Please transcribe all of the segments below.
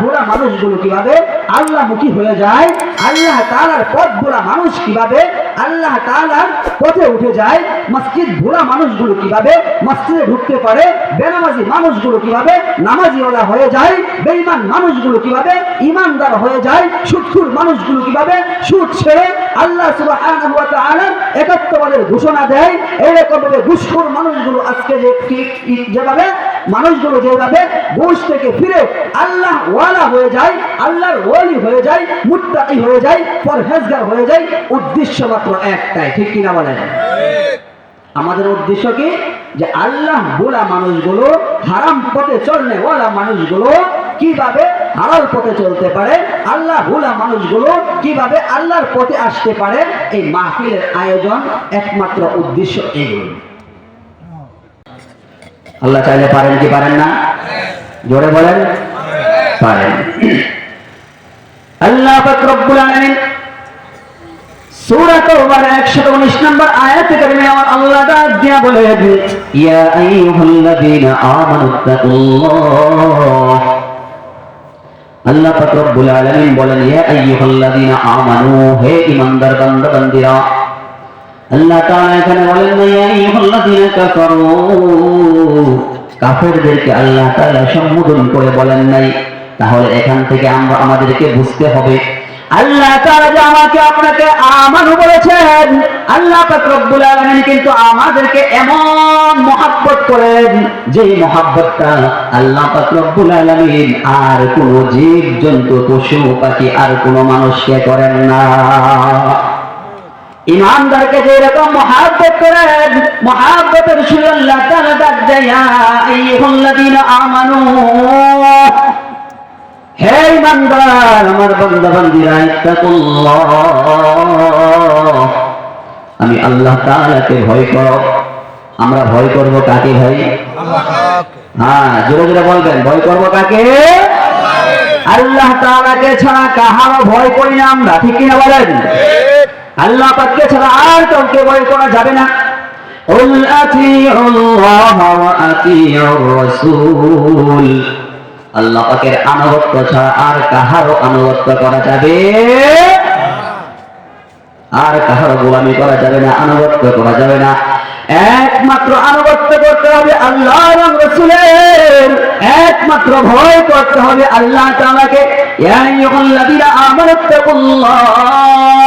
ভোলা মানুষগুলো কীভাবে? আল্লাহমুখী হয়ে যায়। আল্লাহ তাআলার পথ ভোলা মানুষ কীভাবে? আল্লাহ তাআলার পথে উঠে যায়। মসজিদ ভোলা মানুষগুলো কীভাবে? মসজিদে ঢুকতে পারে। বেনামাজি মানুষগুলো কীভাবে? নামাজিওয়ালা হয়ে যায়। বেঈমান মানুষগুলো কীভাবে? ইমানদার হয়ে যায়। সুৎখুর মানুষগুলো কীভাবে? সুদ ছেড়ে আল্লাহ তাআলার একাত্মবাদের ঘোষণা দেয়। এইরকম ভাবে ঘুষখোর মানুষগুলো আজকে যেভাবে মানুষগুলো যেভাবে ঘুষ থেকে ফিরে আল্লাহ ওয়ালা হয়ে যায়, আল্লাহর ওয়ালি হয়ে যায়, মুত্তাকি হয়ে যায়, পরহেজগার হয়ে যায়, উদ্দেশ্য মাত্র একটাই, ঠিক কিনা বলেন? আমাদের উদ্দেশ্য কি? যে আল্লাহ বোলা মানুষগুলো হারাম পথে চলনে ওয়ালা মানুষগুলো কীভাবে হালাল পথে চলতে পারে, আল্লাহ ভোলা মানুষগুলো কীভাবে আল্লাহর পথে আসতে পারে, এই মাহফিলের আয়োজন একমাত্র উদ্দেশ্য এইগুলো আল্লাহ চাইলে পারেন কি পারেন না? জোরে বলেন? পারেন। আল্লাহ রব্বুল আলামিন সূরা তাওবার 119 নম্বর কারিমে আল্লাহ ডাক দিয়া ইয়া আল্লাহ পাক রব্বুল আলামিন বলেন, ইয়া আমানু, হে বান্দা বান্দিরা আল্লাহ তাআলা এখানে বলেন না ইয়া আইয়ুহাল্লাযীনা কাফারু। কাফেরদেরকে আল্লাহ তাআলা সম্বোধন করে বলেন নাই, তাহলে এখান থেকে আমরা আমাদেরকে বুঝতে হবে। আল্লাহ তাআলা যে আমাকে, আপনাকে আমানু বলেছেন, আল্লাহ পাক রব্বুল আলামিন কিন্তু আমাদেরকে এমন মহাব্বত করেন যে মহাব্বতটা আল্লাহ পাক রব্বুল আলামিন আর কোন জীব জন্তু পশু, পাখি, আর কোন মানুষকে করেন না। ইমানদারকে যে রকম মহাব্বত করেন মহাব্বতের সুর আল্লাহ তাআলা ডাক দেয় ইয়া আইয়ুহাল্লাযীনা আমানু। হে ইমানদার আমার বান্দা বান্দিরা ইত্তাকুল্লাহ। আমি আল্লাহ তাআলাকে ভয় করো আমরা ভয় করব কাকে ভাই? হ্যাঁ জোরে জোরে বলবেন ভয় করব কাকে? আল্লাহ তাআলাকে ছাড়া কাহারও ভয় করি না আমরা ঠিক কিনা বলেন? আল্লাহ পাককে ছাড়া আর কাউকে ভয় করা যাবে না قل أطيعوا الله وأطيعوا الرسول আল্লাহ পাকের আনুগত্য ছাড়া আর কাহারও আনুগত্য করা যাবে আর কাহারও গোলামি করা যাবে না আনুগত্য করা যাবে না একমাত্র আনুগত্য করতে হবে আল্লাহ এবং রসুলের একমাত্র ভয় করতে হবে আল্লাহ তাআলাকে ইয়া আইয়ুহাল্লাযীনা আমানু তাকুল্লাহ وكونوا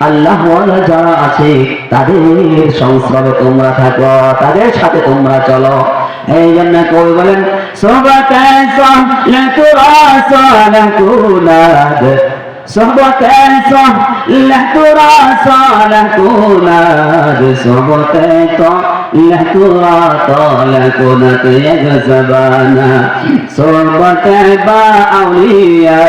আল্লাহ যারা আছে তাদের সংস্রবে তোমরা থাকো, তাদের সাথে তোমরা চলো। এই জন্য কবি বলেন ইয়াজবানা সোহবতে বা আউলিয়া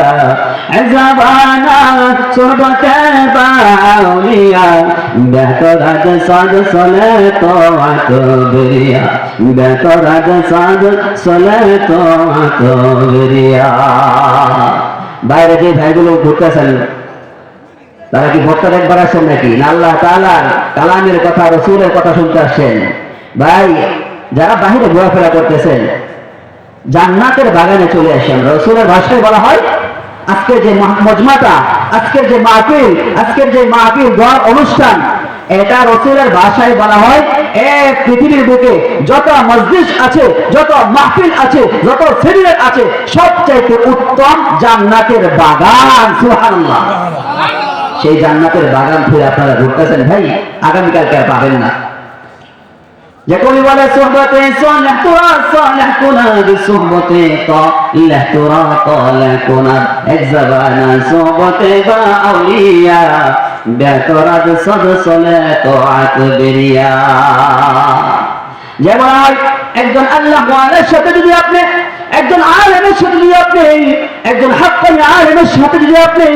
বাইরে যে ভাইগুলো ঘুরতেছেন, তারা কি ভোটটা একবার আসেন নাকি? না, আল্লাহ তাআলার কালামের কথা, রসুলের কথা শুনতে আসছেন ভাই, যারা বাহিরে ঘোরাফেরা করতেছেন, জান্নাতের বাগানে চলে আসেন। রসুলের ভাষায় বলা হয় আজকের যে মজমাটা আজকের যে মাহফিল আজকের যে মাহফিল, দোয়ার অনুষ্ঠান, এটা রসুলের ভাষায় বলা হয় এ পৃথিবীর বুকে যত মসজিদ আছে, যত মাহফিল আছে, যত সেমিনার আছে, সবচাইতে উত্তম জান্নাতের বাগান, সুবহানাল্লাহ। সেই জান্নাতের বাগান ফিরে আপনারা ঘুরতেছেন ভাই, আগামীকালকে আর পাবেন না। যে কবি বলে সোহবতে সালেহ তোরা সালেহ কুনাদ সোহবতে তালেহ তোরা তালেহ কুনাদ এক জবানা সোহবতে বা আউলিয়া বেতরাদ সদ সলে তো আকবরিয়া যেমন একজন আল্লাহ ওয়ালার সাথে যদি আপনি একজন আলেমের সাথে যদি আপনি, একজন হাক্কানি আলেমের সাথে যদি আপনি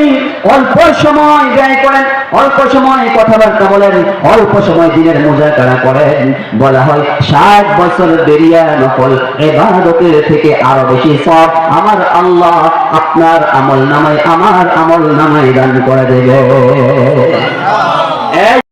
অল্প সময় ব্যয় করেন, অল্প সময় কথাবার্তা বলেন, অল্প সময় দিনের মোজাকারা করেন, বলা হয় ষাট বছর দেরিয়া নকল, এবাদতের থেকে আরও বেশি সব আমার আল্লাহ আপনার আমল নামায়, আমার আমল নামায় দান করে দেবে।